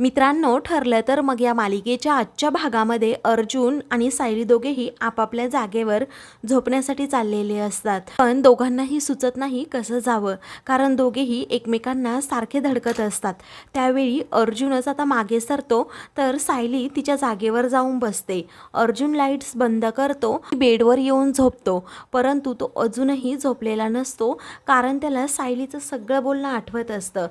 मित्रांनो ठरलं तर मग या मालिकेच्या आजच्या भागामध्ये अर्जुन आणि सायली दोघेही आपापल्या जागेवर झोपण्यासाठी चाललेले असतात. पण दोघांनाही सुचत नाही कसं जावं कारण दोघेही एकमेकांना सारखे धडकत असतात. त्यावेळी अर्जुनच आता मागे सरतो तर सायली तिच्या जागेवर जाऊन बसते. अर्जुन लाईट्स बंद करतो बेडवर येऊन झोपतो परंतु तो अजूनही झोपलेला नसतो कारण त्याला सायलीचं सगळं बोलणं आठवत असतं.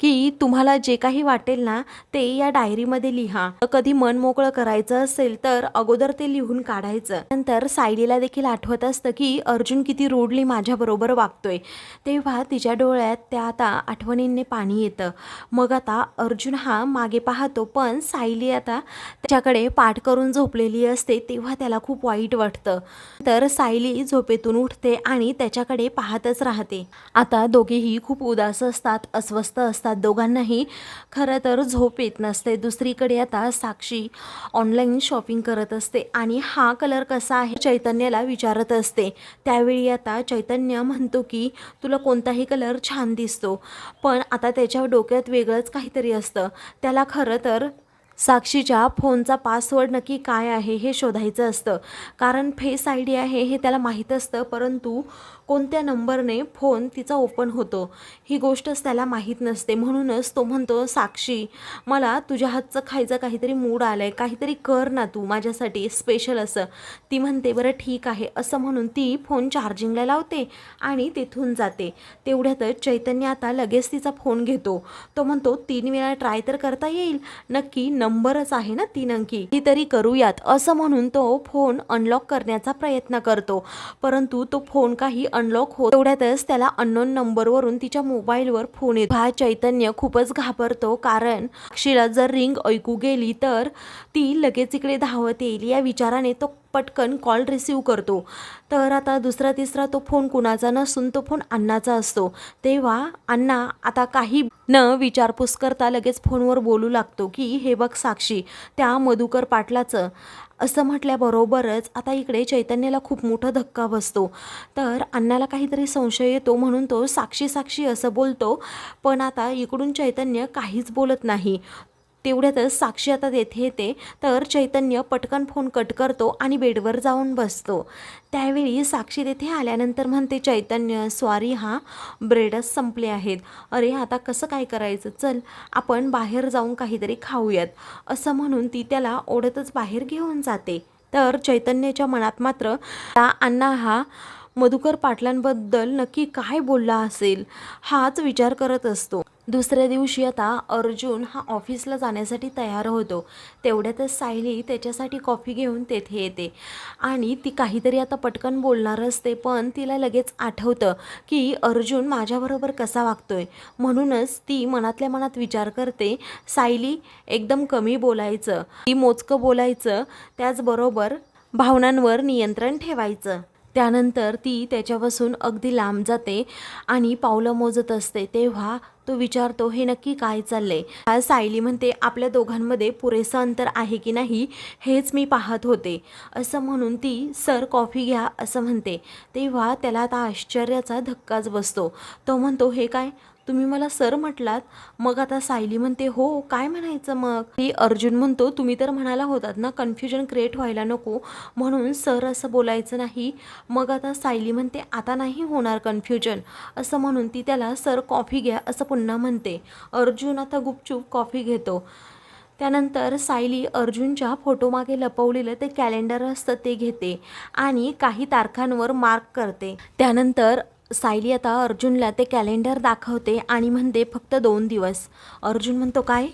की तुम्हाला जे काही वाटेल ना ते या डायरीमध्ये लिहा. कधी मन मोकळं करायचं असेल तर अगोदर ते लिहून काढायचं. नंतर सायलीला देखील आठवत असतं की अर्जुन किती रोडली माझ्याबरोबर वागतोय. तेव्हा तिच्या डोळ्यात त्या आता आठवणींनी पाणी येतं. मग आता अर्जुन हा मागे पाहतो पण सायली आता त्याच्याकडे पाठ करून झोपलेली असते तेव्हा त्याला खूप वाईट वाटतं. तर सायली झोपेतून उठते आणि त्याच्याकडे पाहतच राहते. आता दोघेही खूप उदास असतात अस्वस्थ असतात. दोघांनाही खरं तर झोप येत नसते. दुसरीकडे आता साक्षी ऑनलाईन शॉपिंग करत असते आणि हा कलर कसा आहे चैतन्याला विचारत असते. त्यावेळी आता चैतन्य म्हणतो की तुला कोणताही कलर छान दिसतो पण आता त्याच्या डोक्यात वेगळंच काहीतरी असतं. त्याला खरं तर साक्षीच्या फोनचा पासवर्ड नक्की काय आहे हे शोधायचं असतं. कारण फेस आय डी आहे हे त्याला माहीत असतं परंतु कोणत्या नंबरने फोन तिचा ओपन होतो? ही गोष्टच त्याला माहीत नसते. म्हणूनच तो म्हणतो साक्षी मला तुझ्या हातचं खायचं काहीतरी मूड आलं आहे काहीतरी कर ना तू माझ्यासाठी स्पेशल असं. ती म्हणते बरं ठीक आहे. असं म्हणून ती फोन चार्जिंगला लावते आणि तिथून जाते. तेवढ्यातच चैतन्य आता लगेच तिचा फोन घेतो. तो म्हणतो तीन वेळा ट्राय तर करता येईल. नक्की नंबरच आहे ना तीन अंकी? ती तरी करूयात. असं म्हणून तो फोन अनलॉक करण्याचा प्रयत्न करतो. परंतु तो फोन काही अनलॉक होत. तेवढ्यातच त्याला अननोन नंबरवरून तिच्या मोबाईलवर फोन येतो. हा चैतन्य खूपच घाबरतो कारण अक्षीला जर रिंग ऐकू गेली तर ती लगेच इकडे धावत येईल. या विचाराने तो पटकन कॉल रिसीव करतो. तर आता दुसरा तिसरा तो फोन कुणाचा नसून तो फोन अण्णाचा असतो. तेव्हा अण्णा आता काही न विचारपूस करता लगेच फोनवर बोलू लागतो की हे बघ साक्षी त्या मधुकर पाटलाचं असं म्हटल्याबरोबरच आता इकडे चैतन्याला खूप मोठा धक्का बसतो. तर अण्णाला काहीतरी संशय येतो म्हणून तो साक्षी साक्षी असं बोलतो. पण आता इकडून चैतन्य काहीच बोलत नाही. तेवढ्यातच साक्षी आता तेथे येते. तर चैतन्य पटकन फोन कट करतो आणि बेडवर जाऊन बसतो. त्यावेळी साक्षी तेथे आल्यानंतर म्हणते चैतन्य सॉरी हा ब्रेडच संपले आहेत. अरे आता कसं काय करायचं? चल आपण बाहेर जाऊन काहीतरी खाऊयात. असं म्हणून ती त्याला ओढतच बाहेर घेऊन जाते. तर चैतन्याच्या मनात मात्र अण्णा हा मधुकर पाटलांबद्दल नक्की काय बोलला असेल? हाच विचार करत असतो. दुसऱ्या दिवशी आता अर्जुन हा ऑफिसला जाण्यासाठी तयार होतो. तेवढ्यातच सायली त्याच्यासाठी कॉफी घेऊन तेथे येते. आणि ती काहीतरी आता पटकन बोलणार असते पण तिला लगेच आठवतं की अर्जुन माझ्याबरोबर कसा वागतोय. म्हणूनच ती मनातल्या मनात विचार करते सायली एकदम कमी बोलायचं. ती मोजकं बोलायचं. त्याचबरोबर भावनांवर नियंत्रण ठेवायचं. त्यानंतर ती त्याच्यापासून अगदी लांब जाते आणि पावलं मोजत असते. तेव्हा तो विचारतो हे नक्की काय चाललंय? सायली म्हणते आपल्या दोघांमध्ये पुरेसं अंतर आहे की नाही हेच मी पाहत होते. असं म्हणून ती सर कॉफी घ्या असं म्हणते. तेव्हा त्याला आता आश्चर्याचा धक्काच बसतो. तो म्हणतो हे काय? तुम्ही मला सर म्हटलात. मग आता सायली म्हणते हो काय म्हणायचं मग? ती अर्जुन म्हणतो तुम्ही तर म्हणाला होतात ना कन्फ्युजन क्रिएट व्हायला नको म्हणून सर असं बोलायचं नाही. मग आता सायली म्हणते आता नाही होणार कन्फ्युजन असं म्हणून ती त्याला सर कॉफी घ्या असं पुन्हा म्हणते. अर्जुन आता गुपचूप कॉफी घेतो. त्यानंतर सायली अर्जुनच्या फोटोमागे लपवलेलं ते कॅलेंडर असतं ते घेते आणि काही तारखांवर मार्क करते. त्यानंतर सायली आता अर्जुनला ते कॅलेंडर दाखवते आणि म्हणते फक्त दोन दिवस. अर्जुन म्हणतो काय?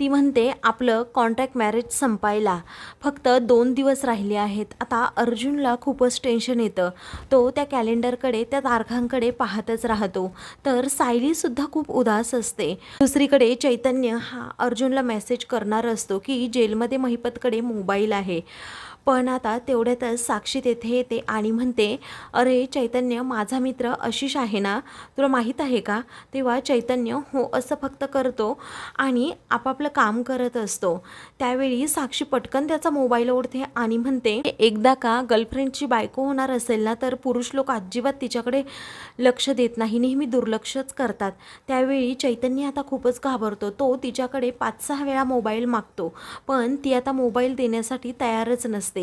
ती म्हणते आपलं कॉन्ट्रॅक्ट मॅरेज संपायला. फक्त दोन दिवस राहिले आहेत. आता अर्जुनला खूपच टेन्शन येतं. तो त्या कॅलेंडरकडे त्या तारखांकडे पाहतच राहतो. तर सायलीसुद्धा खूप उदास असते. दुसरीकडे चैतन्य हा अर्जुनला मेसेज करणार असतो की जेलमध्ये महिपतकडे मोबाईल आहे. पण आता तेवढ्यातच साक्षी तेथे येते आणि म्हणते अरे चैतन्य माझा मित्र आशिष आहे ना? तुला माहीत आहे का? तेव्हा चैतन्य हो असं फक्त करतो आणि आपापलं काम करत असतो. त्यावेळी साक्षी पटकन त्याचा मोबाईल ओढते आणि म्हणते एकदा का गर्लफ्रेंडची बायको होणार असेल ना तर पुरुष लोक अजिबात तिच्याकडे लक्ष देत नाही. नेहमी दुर्लक्षच करतात. त्यावेळी चैतन्य आता खूपच घाबरतो. तो तिच्याकडे पाच सहा वेळा मोबाईल मागतो. पण ती आता मोबाईल देण्यासाठी तयारच नसते.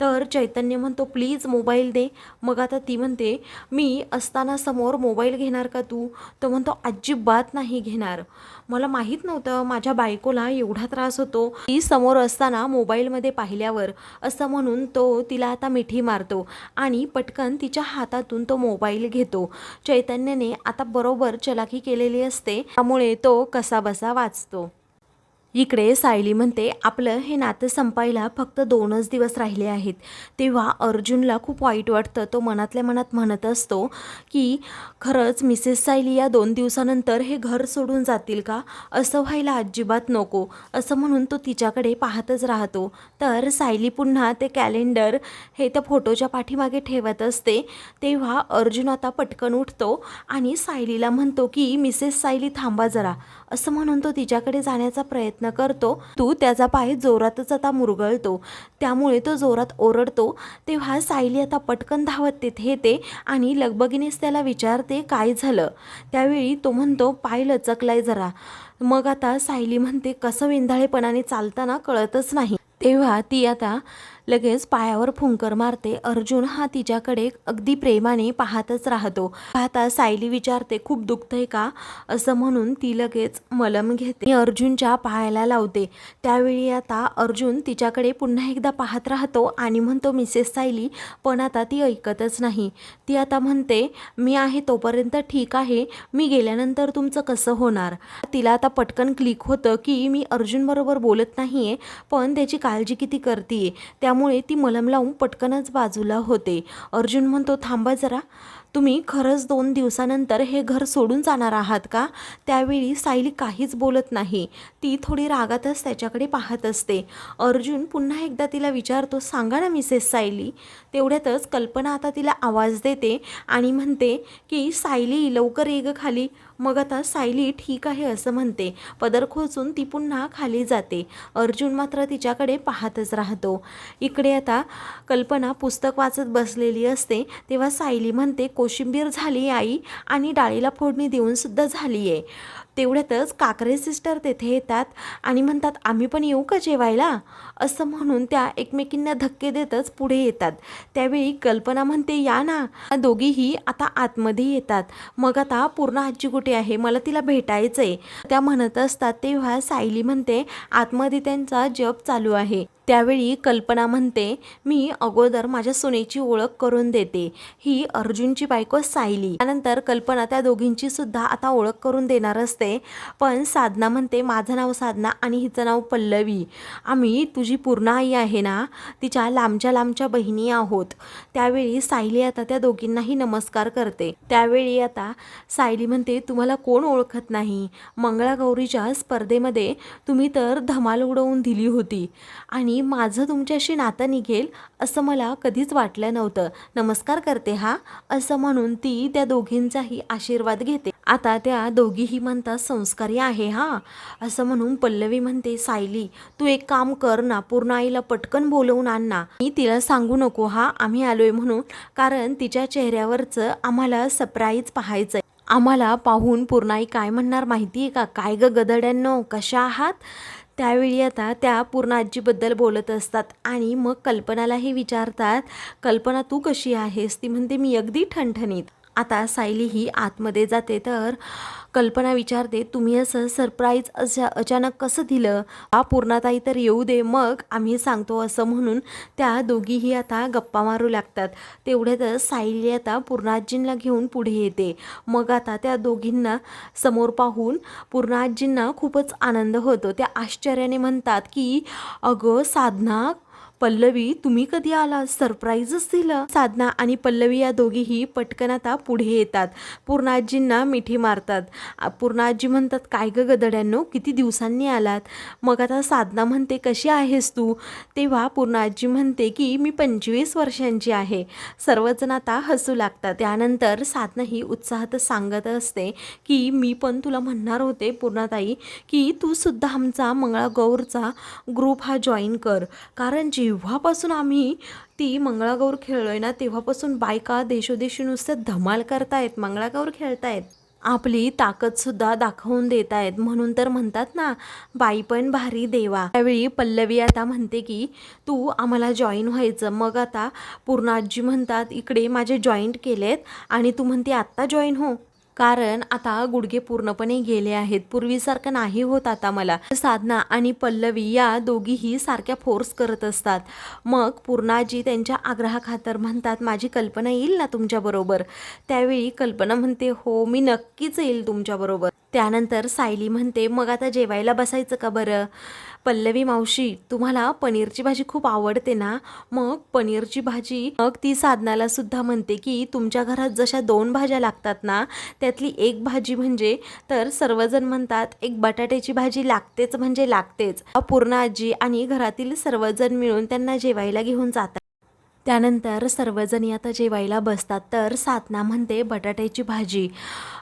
तर चैतन्य म्हणतो प्लीज मोबाईल दे. मग आता ती म्हणते मी असताना समोर मोबाईल घेणार का तू? तो म्हणतो अजिबात नाही घेणार. मला माहीत नव्हतं माझ्या बायकोला एवढा त्रास होतो. ती समोर असताना मोबाईलमध्ये पाहिल्यावर असं म्हणून तो तिला आता मिठी मारतो आणि पटकन तिच्या हातातून तो मोबाईल घेतो. चैतन्याने आता बरोबर चलाखी केलेली असते त्यामुळे तो कसाबसा वाचतो. इकडे सायली म्हणते आपलं हे नातं संपायला फक्त दोनच दिवस राहिले आहेत. तेव्हा अर्जुनला खूप वाईट वाटतं. तो मनातल्या मनात म्हणत असतो की खरंच मिसेस सायली या दोन दिवसानंतर हे घर सोडून जातील का? असं व्हायला अजिबात नको. असं म्हणून तो तिच्याकडे पाहतच राहतो. तर सायली पुन्हा ते कॅलेंडर हे त्या फोटोच्या पाठीमागे ठेवत असते. तेव्हा अर्जुन आता पटकन उठतो आणि सायलीला म्हणतो की मिसेस सायली थांबा जरा. असं म्हणून तो तिच्याकडे जाण्याचा प्रयत्न प्रयत्न करतो. तू त्याचा पाय जोरातच आता मुरगळतो. त्यामुळे तो जोरात ओरडतो. तेव्हा सायली आता पटकन धावत तिथे येते आणि लगबगीनेच त्याला विचारते काय झालं. त्यावेळी तो म्हणतो पाय लचकलाय जरा. मग आता सायली म्हणते कसं वेंधाळेपणाने चालताना कळतच नाही. तेव्हा ती आता लगेच पायावर फुंकर मारते. अर्जुन हा तिच्याकडे अगदी प्रेमाने पाहतच राहतो. पाहता सायली विचारते खूप दुखतंय का? असं म्हणून ती लगेच मलम घेते अर्जुनच्या पायाला लावते. त्यावेळी आता अर्जुन तिच्याकडे पुन्हा एकदा पाहत राहतो आणि म्हणतो मिसेस सायली पण आता ती ऐकतच नाही. ती आता म्हणते मी आहे तोपर्यंत ठीक आहे. मी गेल्यानंतर तुमचं कसं होणार? तिला आता पटकन क्लिक होतं की मी अर्जुनबरोबर बोलत नाही आहे पण त्याची काळजी किती करते त्यामुळे ती मलम लावून पटकनच बाजूला होते. अर्जुन म्हणतो थांबा जरा. तुम्ही खरंच दोन दिवसानंतर हे घर सोडून जाणार आहात का त्यावेळी सायली काहीच बोलत नाही. ती थोडी रागातच त्याच्याकडे पाहत असते. अर्जुन पुन्हा एकदा तिला विचारतो सांगा ना मिसेस सायली. तेवढ्यातच कल्पना आता तिला आवाज देते आणि म्हणते की सायली लवकर ये ग खाली. मग आता सायली ठीक आहे असं म्हणते. पदर खोचून ती पुन्हा खाली जाते. अर्जुन मात्र तिच्याकडे पाहतच राहतो. इकडे आता कल्पना पुस्तक वाचत बसलेली असते. तेव्हा सायली म्हणते कोशिंबीर झाली आई. आणि डाळीला फोडणी देऊन सुद्धा झाली आहे तेवढ्यातच काकरे सिस्टर तेथे येतात आणि म्हणतात आम्ही पण येऊ का जेवायला? असं म्हणून त्या एकमेकींना धक्के देतच पुढे येतात. त्यावेळी कल्पना म्हणते या ना. दोघीही आता आतमध्ये येतात. मग आता पूर्ण आजी कुठे आहे? मला तिला भेटायचं आहे त्या म्हणत असतात तेव्हा सायली म्हणते आतमध्ये त्यांचा जप चालू आहे. त्यावेळी कल्पना म्हणते मी अगोदर माझ्या सुनेची ओळख करून देते. ही अर्जुनची बायको सायली. त्यानंतर कल्पना त्या दोघींची सुद्धा आता ओळख करून देणार असते. पण साधना म्हणते माझं नाव साधना आणि हिचं नाव पल्लवी. आम्ही तुझी पूर्ण आई आहे ना? तिच्या लांबच्या लांबच्या बहिणी आहोत. त्यावेळी सायली आता त्या दोघींनाही नमस्कार करते. त्यावेळी आता सायली म्हणते तुम्हाला कोण ओळखत नाही? मंगळागौरीच्या स्पर्धेमध्ये तुम्ही तर धमाल उडवून दिली होती. आणि माझं तुमच्याशी नातं निघेल असं मला कधीच वाटलं नव्हतं. नमस्कार करते हा. असं म्हणून ती त्या दोघींचाही आशीर्वाद घेते. आता त्या दोघीही म्हणतात संस्कारी आहे हा. असं म्हणून पल्लवी म्हणते सायली तू एक काम कर ना पूर्ण आईला पटकन बोलवून आण ना. मी तिला सांगू नको हा. आम्ही आलोय म्हणून. कारण तिच्या चेहऱ्यावरचं आम्हाला सरप्राईज पाहायचं आम्हाला पाहून पूर्णाई काय म्हणणार माहिती आहे का? काय ग गदड्यांनो? कशा आहात? त्यावेळी आता त्या पूर्ण आजीबद्दल बोलत असतात आणि मग कल्पनालाही विचारतात कल्पना तू कशी आहेस? ती म्हणते मी अगदी ठणठणीत. आता सायली ही आतमध्ये जाते तर कल्पना विचारते तुम्ही असं सरप्राईज असं अचानक कसं दिलं? हा पूर्णाताई तर येऊ दे मग आम्ही सांगतो असं म्हणून त्या दोघीही आता गप्पा मारू लागतात. तेवढ्यातच सायली आता पूर्णाजींना घेऊन पुढे येते. मग आता त्या दोघींना समोर पाहून पूर्णाजींना खूपच आनंद होतो. त्या आश्चर्याने म्हणतात की अगं साधना पल्लवी तुम्ही कधी आला सरप्राईजच दिलं साधना आणि पल्लवी या दोघीही पटकन आता पुढे येतात. पूर्णाजींना मिठी मारतात. पूर्णाजी म्हणतात काय गं गदड्यांनो किती दिवसांनी आलात? मग आता साधना म्हणते कशी आहेस तू? तेव्हा पूर्णाजी म्हणते की मी पंचवीस वर्षांची आहे. सर्वजण आता हसू लागतात. त्यानंतर साधना ही उत्साहात सांगत असते की मी पण तुला म्हणणार होते पूर्णाताई की तू सुद्धा आमचा मंगळागौरचा ग्रुप हा जॉईन कर. कारण जी जेव्हापासून आम्ही ती मंगळागौर खेळलो आहे ना तेव्हापासून बायका देशोदेशी नुसते धमाल करतायत मंगळागौर खेळतायत. आपली ताकदसुद्धा दाखवून देत आहेत म्हणून तर म्हणतात ना बाई पण भारी देवा. त्यावेळी पल्लवी आता म्हणते की तू आम्हाला जॉईन व्हायचं. मग आता पूर्ण आजी म्हणतात इकडे माझे जॉईंट केलेत आणि तू म्हणते आत्ता जॉईन हो. कारण आता गुडघे पूर्णपणे गेले आहेत. पूर्वीसारखं नाही होत आता मला. साधना आणि पल्लवी या दोघीही सारख्या फोर्स करत असतात. मग पूर्णाजी त्यांच्या आग्रहाखातर म्हणतात माझी कल्पना येईल ना तुमच्याबरोबर त्यावेळी कल्पना म्हणते हो मी नक्कीच येईल तुमच्याबरोबर त्यानंतर सायली म्हणते मग आता जेवायला बसायचं का बरं? पल्लवी मावशी तुम्हाला पनीरची भाजी खूप आवडते ना? मग पनीरची भाजी मग ती साधनाला सुद्धा म्हणते की तुमच्या घरात जशा दोन भाज्या लागतात ना त्यातली एक भाजी म्हणजे तर सर्वजण म्हणतात एक बटाट्याची भाजी लागतेच म्हणजे लागतेच. पूर्ण आजी आणि घरातील सर्वजण मिळून त्यांना जेवायला घेऊन जातात. त्यानंतर सर्वजणी आता जेवायला बसतात. तर साधना म्हणते बटाट्याची भाजी.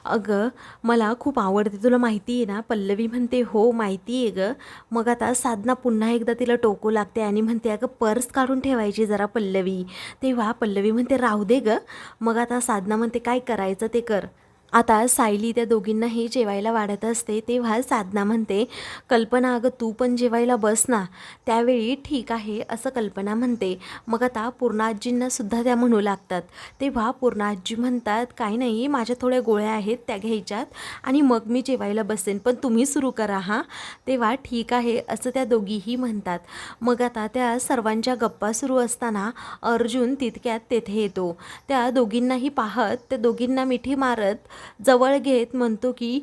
अगं मला खूप आवडते तुला माहिती आहे ना? पल्लवी म्हणते हो माहिती आहे गं. मग आता साधना पुन्हा एकदा तिला टोकू लागते आणि म्हणते अगं पर्स काढून ठेवायची जरा पल्लवी. तेव्हा पल्लवी म्हणते राहू दे गं. मग आता साधना म्हणते काय करायचं ते कर. आता सायली त्या दोघींनाही जेवायला वाढत असते तेव्हा साधना म्हणते कल्पना अगं तू पण जेवायला बस ना. त्यावेळी ठीक आहे असं कल्पना म्हणते. मग आता पूर्णाजींनासुद्धा त्या म्हणू लागतात. तेव्हा पूर्णाजी म्हणतात काय नाही माझ्या थोड्या गोळ्या आहेत त्या घ्यायच्यात आणि मग मी जेवायला बसेन पण तुम्ही सुरू करा हां. तेव्हा ठीक आहे असं त्या दोघीही म्हणतात. मग आता त्या सर्वांच्या गप्पा सुरू असताना अर्जुन तितक्यात तेथे येतो. त्या दोघींनाही पाहत त्या दोघींना मिठी मारत जवळ घेत म्हणतो की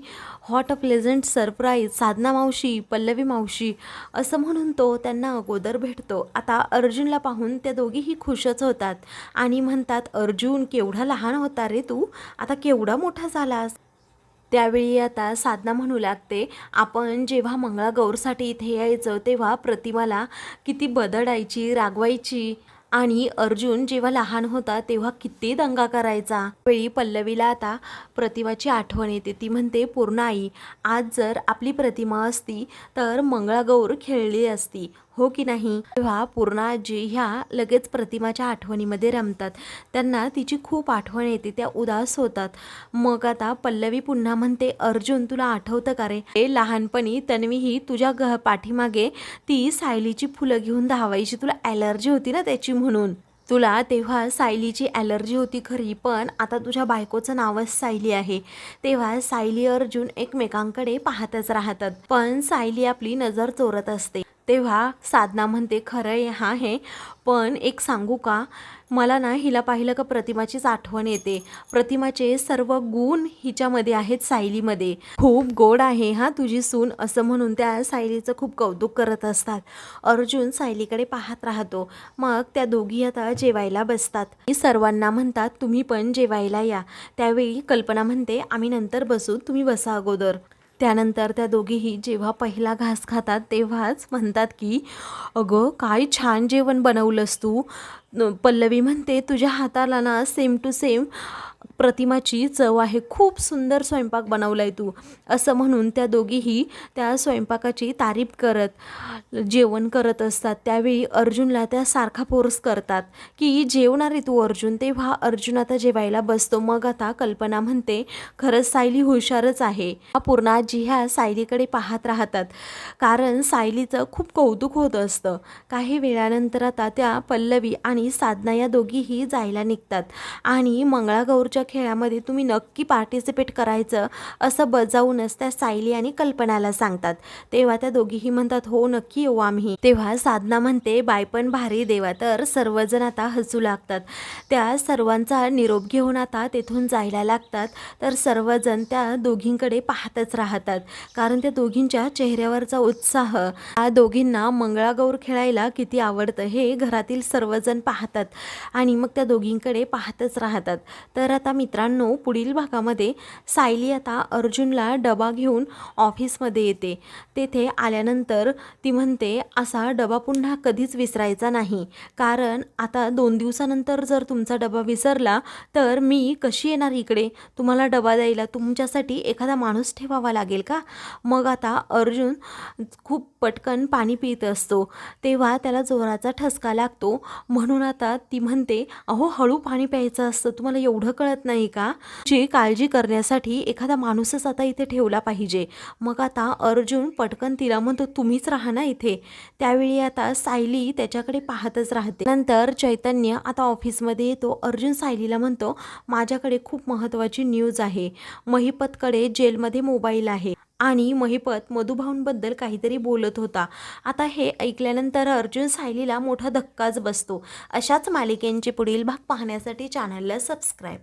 what a pleasant surprise Sadhana मावशी पल्लवी मावशी असं म्हणून तो त्यांना अगोदर भेटतो. आता अर्जुनला पाहून त्या दोघीही खुशच होतात आणि म्हणतात अर्जुन केवढा लहान होता रे तू? आता केवढा मोठा झालास? त्यावेळी आता साधना म्हणू लागते आपण जेव्हा मंगळागौरसाठी इथे यायचं तेव्हा प्रतिमाला किती बदडायची रागवायची आणि अर्जुन जेव्हा लहान होता तेव्हा किती दंगा करायचा. वेळी पल्लवीला आता प्रतिमाची आठवण येते. ती म्हणते पूर्ण आई आज जर आपली प्रतिमा असती तर मंगळागौर खेळली असती. हो की नाही? तेव्हा पूर्णाजी ह्या लगेच प्रतिमाच्या आठवणीमध्ये रमतात. त्यांना तिची खूप आठवण येते त्या उदास होतात. मग आता पल्लवी पुन्हा म्हणते अर्जुन तुला आठवतं का रे? हे लहानपणी तन्वी ही तुझ्या घ पाठीमागे ती सायलीची फुलं घेऊन धावायची. तुला ॲलर्जी होती ना त्याची म्हणून? तुला तेव्हा सायलीची ॲलर्जी होती खरी पण आता तुझ्या बायकोचं नावच सायली आहे. तेव्हा सायली अर्जुन एकमेकांकडे पाहतच राहतात. पण सायली आपली नजर चोरत असते. तेव्हा साधना म्हणते खरं आहे हा हे पण एक सांगू का? मला ना हिला पाहिलं का प्रतिमाचीच आठवण येते. प्रतिमाचे सर्व गुण हिच्यामध्ये आहेत सायलीमध्ये. खूप गोड आहे हा तुझी सून असं म्हणून त्या सायलीचं खूप कौतुक करत असतात. अर्जुन सायलीकडे पाहत राहतो. मग त्या दोघी आता जेवायला बसतात. सर्वांना म्हणतात तुम्ही पण जेवायला या. त्यावेळी कल्पना म्हणते आम्ही नंतर बसू तुम्ही बसा अगोदर. त्यानंतर त्या दोघीही जेव्हा पहिला घास खातात तेव्हाच म्हणतात की अगं काय छान जेवण बनवलंस तू. पल्लवी म्हणते तुझ्या हाताला ना सेम टू सेम प्रतिमाची चव आहे. खूप सुंदर स्वयंपाक बनवला आहे तू. असं म्हणून त्या दोघीही त्या स्वयंपाकाची तारीफ करत जेवण करत असतात. त्यावेळी अर्जुनला त्या सारखा फोर्स करतात की जेवणार आहे तू अर्जुन? तेव्हा अर्जुन आता जेवायला बसतो. मग आता कल्पना म्हणते खरंच सायली हुशारच आहे. पूर्ण आजी ह्या सायलीकडे पाहत राहतात. कारण सायलीचं खूप कौतुक होत असतं. काही वेळानंतर आता त्या पल्लवी आणि साधना या दोघीही जायला निघतात आणि मंगळागौर महोत्सवच्या खेळामध्ये तुम्ही नक्की पार्टिसिपेट करायचं असं बजावूनच त्या सायली आणि कल्पनाला सांगतात. तेव्हा त्या दोघीही म्हणतात हो नक्की येऊ आम्ही. तेव्हा साधना म्हणते बाय पण भारी देवा तर सर्वजण आता हसू लागतात. त्या सर्वांचा निरोप घेऊन आता तेथून जायला लागतात तर सर्वजण त्या दोघींकडे पाहतच राहतात. कारण त्या दोघींच्या चेहऱ्यावरचा उत्साह त्या दोघींना मंगळागौर खेळायला किती आवडतं हे घरातील सर्वजण पाहतात आणि मग त्या दोघींकडे पाहतच राहतात. तर आता मित्रांनो पुढील भागामध्ये सायली आता अर्जुनला डबा घेऊन ऑफिसमध्ये येते. तेथे आल्यानंतर ती म्हणते असा डबा पुन्हा कधीच विसरायचा नाही. कारण आता दोन दिवसानंतर जर तुमचा डबा विसरला तर मी कशी येणार इकडे? तुम्हाला डबा द्यायला तुमच्यासाठी एखादा माणूस ठेवावा लागेल का? मग आता अर्जुन खूप पटकन पाणी पित असतो. तेव्हा त्याला जोराचा ठसका लागतो. म्हणून आता ती म्हणते अहो हळू पाणी प्यायचं असतं. तुम्हाला एवढं कळत नाही का? जी काळजी करण्यासाठी एखादा माणूसच आता इथे ठेवला पाहिजे. मग आता अर्जुन पटकन तिला म्हणतो तुम्हीच राहा ना इथे. त्यावेळी आता सायली त्याच्याकडे पाहतच राहते. नंतर चैतन्य आता ऑफिसमध्ये येतो. अर्जुन सायलीला म्हणतो माझ्याकडे खूप महत्त्वाची न्यूज आहे. महिपतकडे जेलमध्ये मोबाईल आहे. आणि महिपत मधुभाऊंबद्दल काहीतरी बोलत होता. आता हे ऐकल्यानंतर अर्जुन सायलीला मोठा धक्काच बसतो. अशाच मालिकेंचे पुढील भाग पाहण्यासाठी चॅनलला सबस्क्राईब